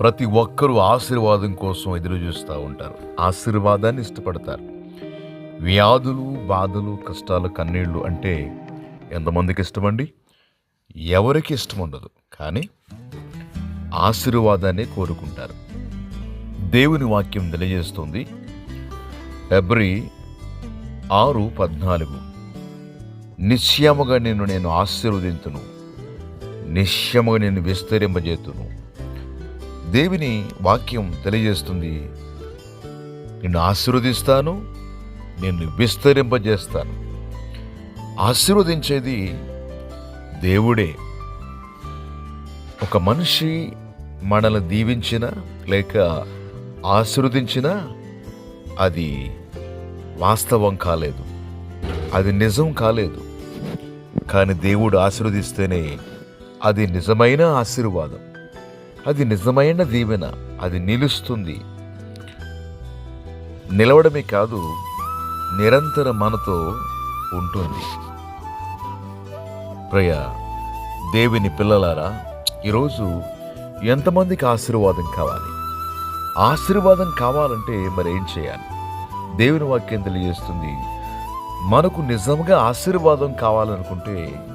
ప్రతి ఒక్కరూ ఆశీర్వాదం కోసం ఎదురు చూస్తూ ఉంటారు. ఆశీర్వాదాన్ని ఇష్టపడతారు. వ్యాధులు బాధలు కష్టాలు కన్నీళ్ళు అంటే ఎంతమందికి ఇష్టమండి? ఎవరికి ఇష్టం ఉండదు కానీ ఆశీర్వాదాన్ని కోరుకుంటారు. దేవుని వాక్యం తెలియజేస్తుంది. ఫిబ్రవరి ఆరు పద్నాలుగు. నిశ్చయముగా నిన్ను నేను ఆశీర్వదించును నిశ్చయముగా నేను విస్తరింపజేతును. దేవుని వాక్యం తెలియజేస్తుంది. నిన్ను ఆశీర్వదిస్తాను నిన్ను విస్తరింపజేస్తాను. ఆశీర్వదించేది దేవుడే. ఒక మనిషి మనల్ని దీవించిన లేక ఆశీర్వదించిన అది వాస్తవం కాలేదు. అది నిజం కాలేదు. కానీ దేవుడు ఆశీర్వదిస్తేనే అది నిజమైన ఆశీర్వాదం. అది నిజమైన దీవెన అది నిలుస్తుంది. నిలవడమే కాదు నిరంతరం మనతో ఉంటుంది. ప్రియ దేవుని పిల్లలారా ఈరోజు ఎంతమందికి ఆశీర్వాదం కావాలి? ఆశీర్వాదం కావాలంటే మరి ఏం చేయాలి? దేవుని వాక్యం తెలియజేస్తుంది మనకు నిజంగా ఆశీర్వాదం కావాలనుకుంటే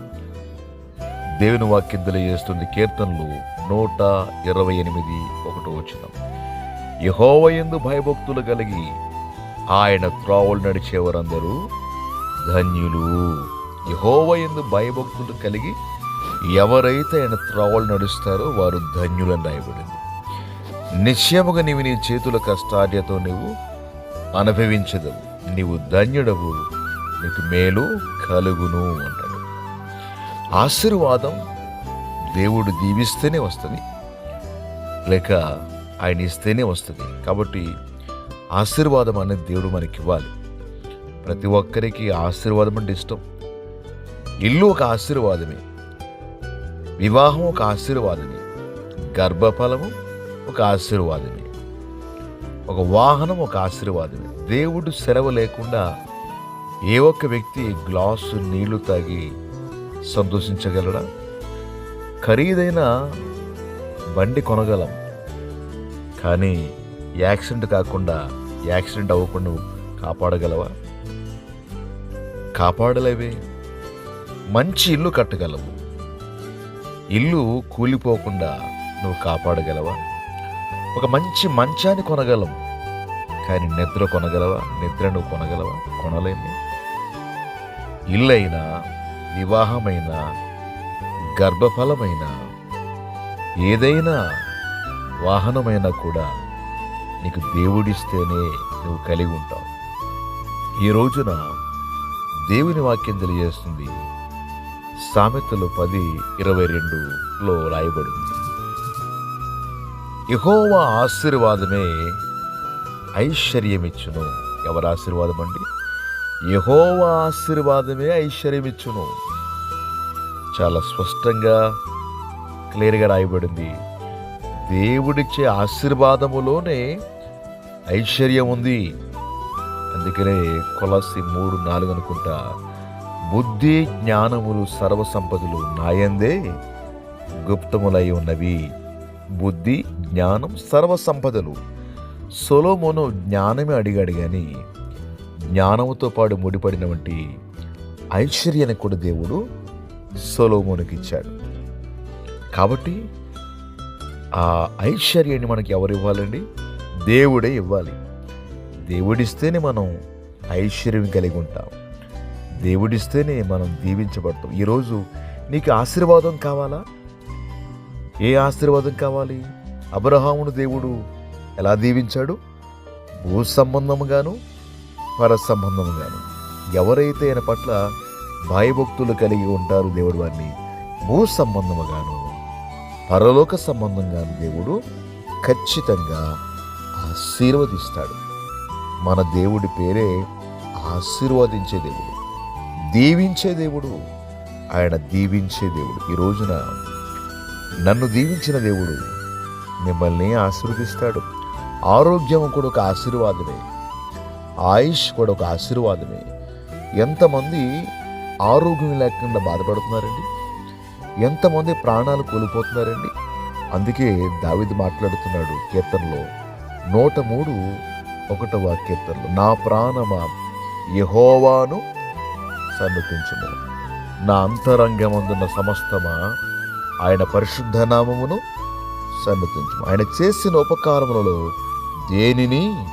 దేవుని వాక్యం తెలియజేస్తుంది కీర్తనలు నూట ఇరవై ఎనిమిది ఒకటో వచ్చిన యహోవయందు భయభక్తులు కలిగి ఆయన త్రోవలు నడిచేవారందరూ ధన్యులు. యహోవయందు భయభక్తులు కలిగి ఎవరైతే ఆయన త్రోవలు నడుస్తారో వారు ధన్యులని రాయబడింది. నిశ్చయముగా నీవు నీ చేతుల కష్టార్యతో నీవు అనుభవించదవు. నీవు ధన్యుడవు. నీకు మేలు కలుగును అంటాడు. ఆశీర్వాదం దేవుడు దీవిస్తేనే వస్తుంది. లేక ఆయన ఇస్తేనే వస్తుంది. కాబట్టి ఆశీర్వాదం అనేది దేవుడు మనకి ఇవ్వాలి ప్రతి ఒక్కరికి ఆశీర్వాదం అంటే ఇష్టం. ఇల్లు ఒక ఆశీర్వాదమే. వివాహం ఒక ఆశీర్వాదమే. గర్భఫలము ఒక ఆశీర్వాదమే. ఒక వాహనం ఒక ఆశీర్వాదమే. దేవుడు సెలవు లేకుండా ఏ ఒక్క వ్యక్తి గ్లాసు నీళ్ళు తాగి సంతోషించగలడా? ఖరీదైన బండి కొనగలం. కానీ యాక్సిడెంట్ కాకుండా యాక్సిడెంట్ అవ్వకుండా కాపాడగలవా? కాపాడలేవే. మంచి ఇల్లు కట్టగలవు. ఇల్లు కూలిపోకుండా నువ్వు కాపాడగలవా? ఒక మంచి మంచాన్ని కొనగలం. కానీ నిద్ర కొనగలవా? నిద్ర నువ్వు కొనగలవా? కొనలేము. ఇల్లైనా వివాహమైనా గర్భఫలమైన ఏదైనా వాహనమైనా కూడా నీకు దేవుడిస్తేనే నువ్వు కలిగి ఉంటావు. ఈ రోజున దేవుని వాక్యం తెలియజేస్తుంది. సామెతలు పది ఇరవై రెండులో రాయబడింది. యహోవా ఆశీర్వాదమే ఐశ్వర్యమిచ్చును. ఎవరి ఆశీర్వాదం అండి యహోవా ఆశీర్వాదమే ఐశ్వర్యమిచ్చును. చాలా స్పష్టంగా క్లియర్గా రాయబడింది. దేవుడిచ్చే ఆశీర్వాదములోనే ఐశ్వర్యం ఉంది. అందుకనే కొలసి మూడు నాలుగు అనుకుంటా బుద్ధి జ్ఞానములు సర్వసంపదలు నాయందే గుప్తములై ఉన్నవి. బుద్ధి జ్ఞానం సర్వసంపదలు సొలోమోను జ్ఞానమే అడిగాడు కానీ జ్ఞానముతో పాటు ముడిపడినటువంటి ఐశ్వర్యాన్ని కూడా దేవుడు సొలోమోనుకి ఇచ్చాడు కాబట్టి ఆ ఐశ్వర్యాన్ని మనకి ఎవరు ఇవ్వాలండి దేవుడే ఇవ్వాలి. దేవుడిస్తేనే మనం ఐశ్వర్యం కలిగి ఉంటాం. దేవుడిస్తేనే మనం దీవించబడతాం. ఈరోజు నీకు ఆశీర్వాదం కావాలా? ఏ ఆశీర్వాదం కావాలి? అబ్రహామును దేవుడు ఎలా దీవించాడు? భూ సంబంధముగాను పర సంబంధముగాను ఎవరైతే ఆయన పట్ల భయభక్తులు కలిగి ఉంటారు దేవుడు వారిని. భూ సంబంధముగాను పరలోక సంబంధంగాను దేవుడు ఖచ్చితంగా ఆశీర్వదిస్తాడు. మన దేవుడి పేరే ఆశీర్వదించే దేవుడు దీవించే దేవుడు ఆయన దీవించే దేవుడు. ఈ రోజున నన్ను దీవించిన దేవుడు మిమ్మల్ని ఆశీర్వదిస్తాడు. ఆరోగ్యం కూడా ఒక ఆశీర్వాదమే. ఆయుష్ కూడా ఒక ఆశీర్వాదమే. ఎంతమంది ఆరోగ్యం లేకుండా బాధపడుతున్నారండి. ఎంతమంది ప్రాణాలు కోల్పోతున్నారండి. అందుకే దావిది మాట్లాడుతున్నాడు కీర్తనలో నూట మూడు ఒకటవ కీర్తనలో నా ప్రాణమా యహోవాను సన్నతించుము నా అంతరంగమందున్న సమస్తమా ఆయన పరిశుద్ధ నామమును సన్నతించుము ఆయన చేసిన ఉపకారములలో దేనిని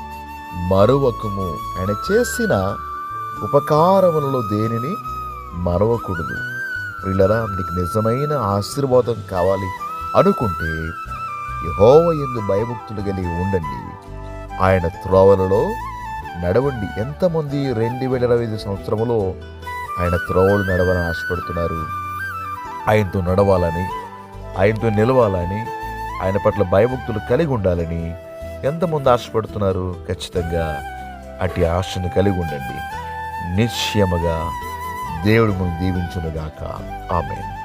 మరువకము. ఆయన చేసిన ఉపకారములలో దేనిని మరవకూడదు. వీళ్ళరా మీకు నిజమైన ఆశీర్వాదం కావాలి అనుకుంటే యహోవ ఎందు భయభక్తులు కలిగి ఉండండి. ఆయన త్రోవలలో నడవండి. ఎంతమంది రెండు వేల ఇరవై ఐదు సంవత్సరములో ఆయన త్రోవలు నడవాలని ఆశపడుతున్నారు? ఆయనతో నడవాలని ఆయనతో నిలవాలని ఆయన పట్ల భయభక్తులు కలిగి ఉండాలని ఎంతమంది ఆశపడుతున్నారు? ఖచ్చితంగా అట్టి ఆశను కలిగి ఉండండి. నిశ్చయముగా దేవుడు మనం దీవించునుగాక. ఆమె